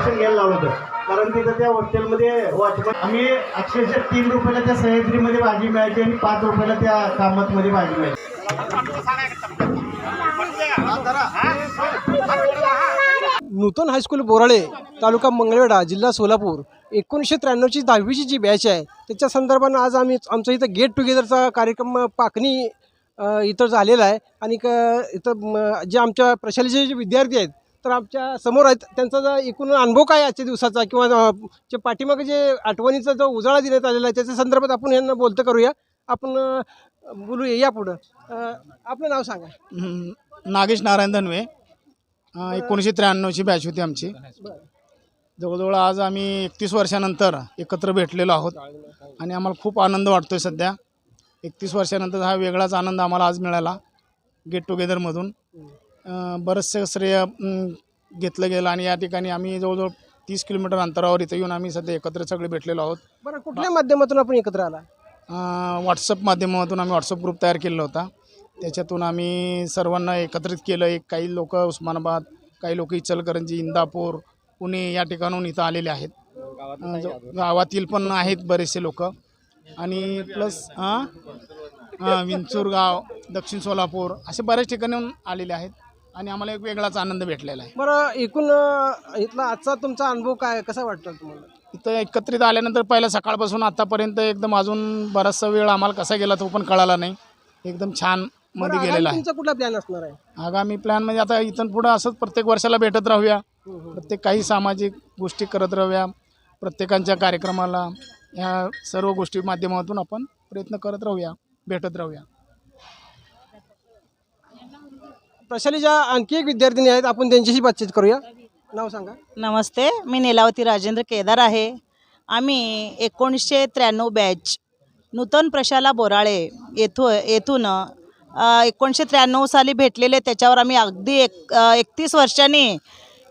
Connection घ्यायला लावलं होतं. कारण तिथं त्या हॉस्टेलमध्ये वॉचमन आम्ही अक्षरशः तीन रुपयाला त्या सह्याद्रीमध्ये भाजी मिळायची आणि पाच रुपयाला त्या कामतमध्ये भाजी मिळायची. नूतन हायस्कूल बोराळे तालुका मंगळवेढा जिल्हा सोलापूर. एकोणीसशे त्र्याण्णवची दहावीची जी बॅच आहे त्याच्या संदर्भानं आज आम्ही आमचं इथं गेट टुगेदरचा कार्यक्रम पाकणी इथं झालेला आहे. आणि क इथं जे आमच्या प्रशालेचे जे विद्यार्थी आहेत तर आमच्यासमोर आहेत. त्यांचा जो एकूण अनुभव काय आजच्या दिवसाचा? किंवा जे पाठीमागे जे आठवणीचा जो उजाळा देण्यात आलेला आहे त्याच्या संदर्भात आपण यांना बोलतं करूया. आपण बोलूया. या पुढं. आपलं नाव सांगा. नागेश नारायण धनवे. एकोणीसशे त्र्याण्णवची बॅच होती आमची. जवळजवळ आज आम्ही एकतीस वर्षानंतर एकत्र भेटलेलो आहोत. आणि आम्हाला खूप आनंद वाटतो आहे सध्या. एकतीस वर्षानंतर हा वेगळाच आनंद आम्हाला आज मिळाला. गेट टुगेदरमधून बरंचसं श्रेय घेतलं गेलं आणि या ठिकाणी आम्ही जवळजवळ तीस किलोमीटर अंतरावर इथं येऊन आम्ही सध्या एकत्र सगळे भेटलेलो आहोत. बरं कुठल्या माध्यमातून आपण एकत्र आला? व्हॉट्सअप माध्यमातून आम्ही व्हॉट्सअप ग्रुप तयार केलेला होता. त्याच्यातून आम्ही सर्वांना एकत्रित केलं. एक काही लोक उस्मानाबाद काही लोक इचलकरंजी इंदापूर पुणे या ठिकाणून इथं आलेले आहेत. गावातील पण आहेत बरेचसे लोक. आणि प्लस हां विंचूर गाव दक्षिण सोलापूर असे बऱ्याच ठिकाणून आलेले आहेत. आणि आम्हाला एक वेगळाच आनंद भेटलेला आहे. बरं एकूण अ, इथला आजचा तुमचा अनुभव काय कसा वाटतो तुम्हाला? इथं एकत्रित आल्यानंतर पहिलं सकाळपासून आतापर्यंत एकदम अजून बराचसा वेळ आम्हाला कसा गेला तो पण कळाला नाही. एकदम छान बरं, मध्ये आगामी गेलेला आहे. तुमचा कुठला प्लॅन असणार आहे? आगामी प्लॅन म्हणजे आता इथून पुढं असंच प्रत्येक वर्षाला भेटत राहूया. प्रत्येक काही सामाजिक गोष्टी करत राहूया. प्रत्येकांच्या कार्यक्रमाला ह्या सर्व गोष्टी माध्यमातून आपण प्रयत्न करत राहूया भेटत राहूया. प्रशालेच्या आणखी एक विद्यार्थिनी आहेत. आपण त्यांच्याशी बातचीत करूया. नाव सांगा. नमस्ते. मी नीलावती राजेंद्र केदार आहे. आम्ही एकोणीसशे त्र्याण्णव बॅच नूतन प्रशाला बोराळे येथू येथून एकोणीसशे त्र्याण्णव साली भेटलेले. त्याच्यावर आम्ही अगदी एक एकतीस वर्षांनी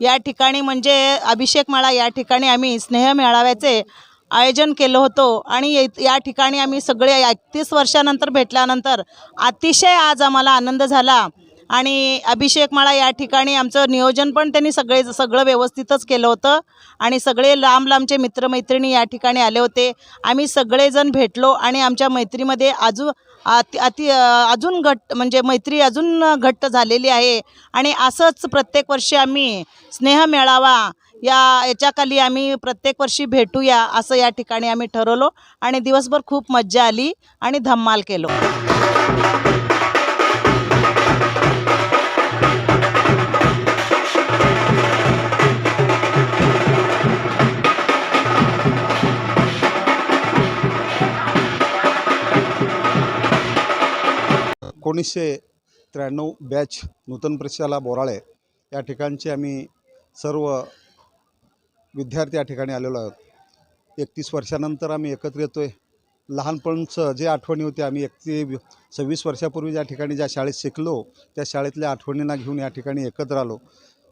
या ठिकाणी म्हणजे अभिषेक माळा या ठिकाणी आम्ही स्नेह मेळाव्याचे आयोजन केलं होतं. आणि ये- या ठिकाणी आम्ही सगळे एकतीस वर्षानंतर भेटल्यानंतर अतिशय आज आम्हाला आनंद झाला. आणि अभिषेक माळा या ठिकाणी आमचं नियोजन पण त्यांनी सगळे सगळं व्यवस्थितच केलं होतं. आणि सगळे लांब लांबचे मित्रमैत्रिणी या ठिकाणी आले होते. आम्ही सगळेजण भेटलो आणि आमच्या मैत्रीमध्ये अजून अति अति अजून घट्ट म्हणजे मैत्री अजून घट्ट झालेली आहे. आणि असंच प्रत्येक वर्षी आम्ही स्नेह मेळावा या याच्याखाली आम्ही प्रत्येक वर्षी भेटूया असं या ठिकाणी आम्ही ठरवलो. आणि दिवसभर खूप मज्जा आली आणि धम्माल केलो. एकोणीसशे त्र्याण्णव बॅच नूतन प्रशाला बोराळे या ठिकाणचे आम्ही सर्व विद्यार्थी या ठिकाणी आलेलो आहोत. एकतीस वर्षानंतर आम्ही एकत्र येतो आहे लहानपणचं जे आठवणी होते आम्ही एकती सव्वीस वर्षापूर्वी ज्या ठिकाणी ज्या शाळेत शिकलो त्या शाळेतल्या आठवणींना घेऊन या ठिकाणी एकत्र आलो.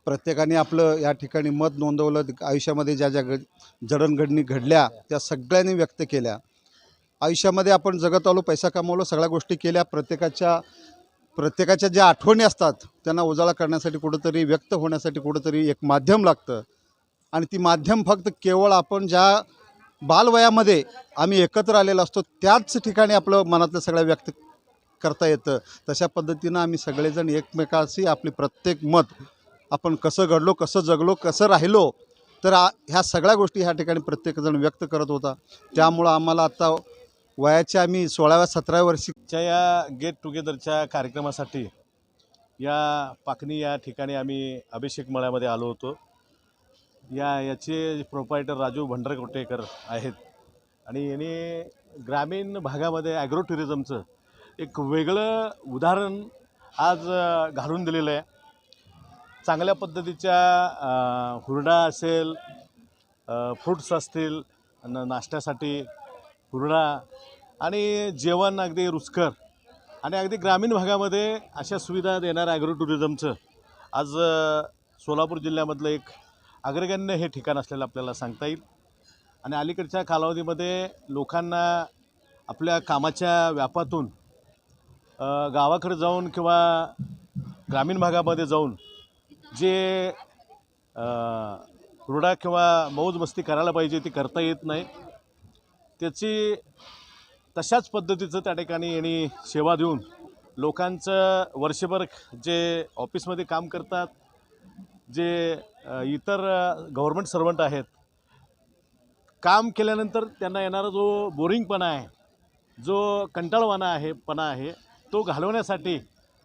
प्रत्येकाने आपलं या ठिकाणी मत नोंदवलं. आयुष्यामध्ये ज्या ज्या घड जडणघडणी घडल्या त्या सगळ्यांनी व्यक्त केल्या. आयुष्यामध्ये आपण जगत आलो पैसा कमावलो सगळ्या गोष्टी केल्या प्रत्येकाच्या प्रत्येकाच्या ज्या आठवणी असतात त्यांना उजाळा करण्यासाठी कुठंतरी व्यक्त होण्यासाठी कुठंतरी एक माध्यम लागतं. आणि ती माध्यम फक्त केवळ आपण ज्या बालवयामध्ये आम्ही एकत्र आलेलो असतो त्याच ठिकाणी आपलं मनातलं सगळं व्यक्त करता येतं. तशा पद्धतीनं आम्ही सगळेजण एकमेकाशी आपली प्रत्येक मत आपण कसं घडलो कसं जगलो कसं राहिलो तर ह्या सगळ्या गोष्टी ह्या ठिकाणी प्रत्येकजण व्यक्त करत होता. त्यामुळं आम्हाला आता वयाच्या आम्ही सोळाव्या सतराव्या वर्षीच्या या गेट टुगेदरच्या कार्यक्रमासाठी या पाकणी या ठिकाणी आम्ही अभिषेक मळ्यामध्ये आलो होतो. या याचे प्रोपायटर राजू भंडरकोटेकर आहेत. आणि याने ग्रामीण भागामध्ये ॲग्रो टुरिझमचं एक वेगळं उदाहरण आज घालून दिलेलं आहे. चांगल्या पद्धतीच्या हुरडा असेल फ्रूट्स असतील न नाश्त्यासाठी हुरडा आणि जेवण अगदी रुचकर आणि अगदी ग्रामीण भागामध्ये अशा सुविधा देणारं ॲग्रो टुरिझमचं आज सोलापूर जिल्ह्यामधलं एक अग्रगण्य हे ठिकाण असलेलं आपल्याला सांगता येईल. आणि अलीकडच्या कालावधीमध्ये लोकांना आपल्या कामाच्या व्यापातून गावाकडे जाऊन किंवा ग्रामीण भागामध्ये जाऊन जे रुडा हुरडा किंवा मौज मस्ती करायला पाहिजे ती करता येत नाही. त्याची तशाच पद्धतीचं त्या ठिकाणी यांनी सेवा देऊन लोकांचं वर्षभर जे ऑफिसमध्ये काम करतात जे इतर गव्हर्मेंट सर्वंट आहेत काम केल्यानंतर त्यांना येणारा जो बोरिंगपणा आहे जो कंटाळवाणा आहे पणा आहे तो घालवण्यासाठी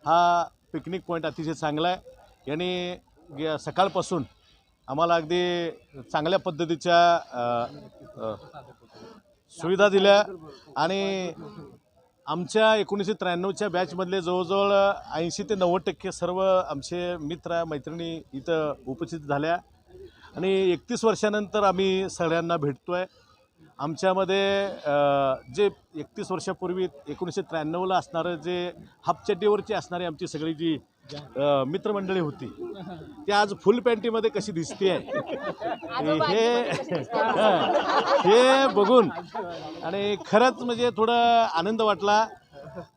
हा पिकनिक पॉईंट अतिशय चांगला आहे. याने सकाळपासून आम्हाला अगदी चांगल्या पद्धतीच्या सुविधा दिल्या आणि आमच्या एकोणीसशे त्र्याण्णवच्या बॅचमधले जवळजवळ ऐंशी ते नव्वद टक्के सर्व आमचे मित्र मैत्रिणी इथं उपस्थित झाल्या. आणि एकतीस वर्षानंतर आम्ही सगळ्यांना भेटतो आहे आमच्यामध्ये जे एकतीस वर्षापूर्वी एकोणीसशे त्र्याण्णवला असणारं जे हापचड्डीवरची असणारी आमची सगळी जी मित्रमंडळी होती ती आज फुल पॅन्टीमध्ये कशी दिसते आहे. हे हे बघून आणि खरंच म्हणजे थोडं आनंद वाटला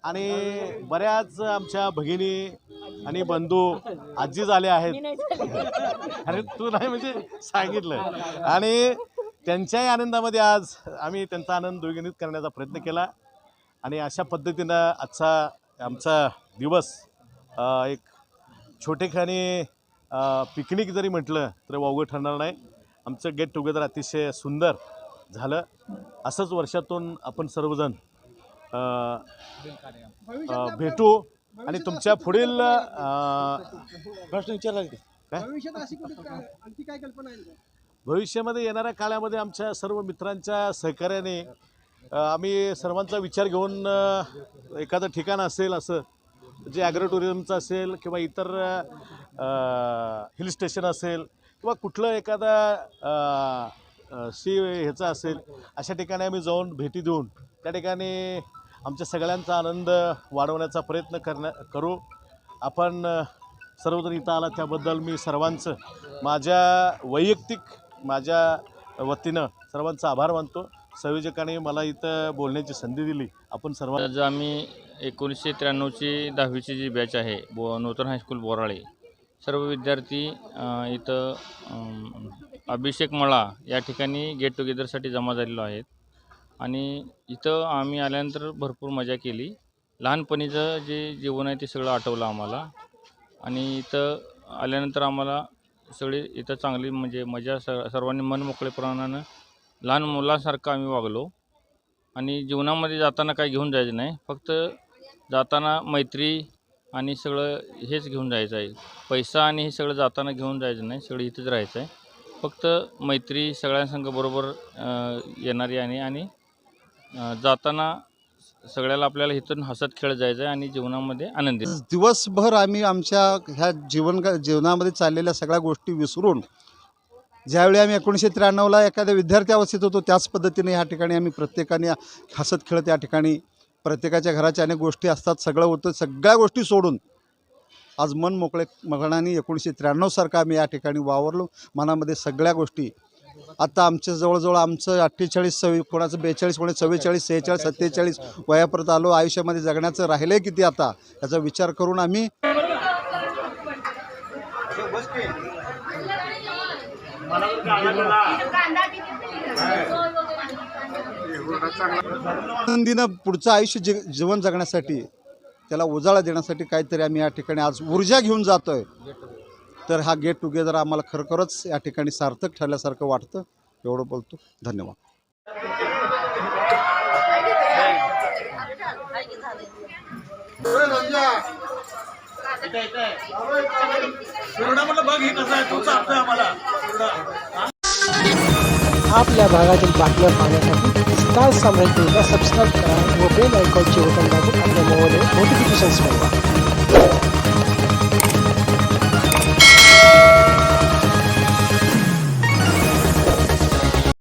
आणि बऱ्याच आमच्या भगिनी आणि बंधू आजी झाले आहेत. अरे तू नाही म्हणजे सांगितलं. आणि त्यांच्याही आनंदामध्ये आज आम्ही त्यांचा आनंद द्विगुणित करण्याचा प्रयत्न केला. आणि अशा पद्धतीनं आजचा आमचा दिवस एक छोटेखानी पिकनिक जरी म्हटलं तर वावगं ठरणार नाही. आमचं गेट टुगेदर अतिशय सुंदर झालं. असंच वर्षातून आपण सर्वजण भेटू आणि तुमच्या पुढील प्रश्न विचारला? काय? भविष्यामध्ये येणाऱ्या काळामध्ये आमच्या सर्व मित्रांच्या सहकार्याने आम्ही सर्वांचा विचार घेऊन एखादं ठिकाण असेल असं जे ॲग्रो टुरिझमचं असेल किंवा इतर हिल स्टेशन असेल किंवा कुठलं एखादा सी ह्याचं असेल अशा ठिकाणी आम्ही जाऊन भेटी देऊन त्या ठिकाणी आमच्या सगळ्यांचा आनंद वाढवण्याचा प्रयत्न करण्या करू. आपण सर्वजण इथं आला त्याबद्दल मी सर्वांचं माझ्या वैयक्तिक माझ्या वतीनं सर्वांचा आभार मानतो. संयोजकाने मला इथं बोलण्याची संधी दिली. आपण सर्व आज आम्ही एकोणीसशे त्र्याण्णवची दहावीची जी बॅच आहे बो नूतन हायस्कूल बोराळे सर्व विद्यार्थी इथं अभिषेक मळा या ठिकाणी गेट टुगेदरसाठी जमा झालेलो आहेत. आणि इथं आम्ही आल्यानंतर भरपूर मजा केली. लहानपणीचं जे जीवन आहे ते सगळं आठवलं आम्हाला. आणि इथं आल्यानंतर आम्हाला सगळी इथं चांगली म्हणजे मजा स सर्वांनी मन लहान मुलासारखं आम्ही वागलो. आणि जीवनामध्ये जाताना काही घेऊन जायचं नाही. फक्त जाताना मैत्री आणि सगळं हेच घेऊन जायचं आहे. पैसा आणि हे सगळं जाताना घेऊन जायचं नाही. सगळं इथंच राहायचं आहे. फक्त मैत्री सगळ्यांसंग बरोबर येणारी आणि आणि जाताना सगळ्याला आपल्याला इथून हसत खेळत जायचं आहे आणि जीवनामध्ये आनंदी दिवसभर आम्ही आमच्या ह्या जीवन जीवनामध्ये चाललेल्या सगळ्या गोष्टी विसरून ज्यावेळी आम्ही एकोणीसशे त्र्याण्णवला एखाद्या विद्यार्थी अवस्थेत होतो त्याच पद्धतीने ह्या ठिकाणी आम्ही प्रत्येकाने हसत खेळत या ठिकाणी प्रत्येकाच्या घराच्या अनेक गोष्टी असतात सगळं होतं सगळ्या गोष्टी सोडून. आज मन मोकळे मगणाने एकोणीसशे त्र्याण्णवसारखं आम्ही या ठिकाणी वावरलो. मनामध्ये सगळ्या गोष्टी आता आमच्या जवळजवळ आमचं अठ्ठेचाळीस सव्वी कोणाचं बेचाळीस कोणी चव्वेचाळीस सेहेचाळीस सत्तेचाळीस वयापर्यंत आलो. आयुष्यामध्ये जगण्याचं राहिलं किती आता? याचा विचार करून आम्ही आनंदीनं पुढचं आयुष्य जी जीवन जगण्यासाठी त्याला उजाळा देण्यासाठी काहीतरी आम्ही या ठिकाणी आज ऊर्जा घेऊन जातोय. तर हा गेट टुगेदर आम्हाला खरोखरच या ठिकाणी सार्थक ठरल्यासारखं वाटतं. एवढं बोलतो. धन्यवाद. आपल्या भागातील बातम्या पाहण्यासाठी स्टार साम्राज्याला सबस्क्राईब करा व बेल आयकॉनचे बटन दाबून आपल्या मोबाईलवर नोटिफिकेशन्स मिळवा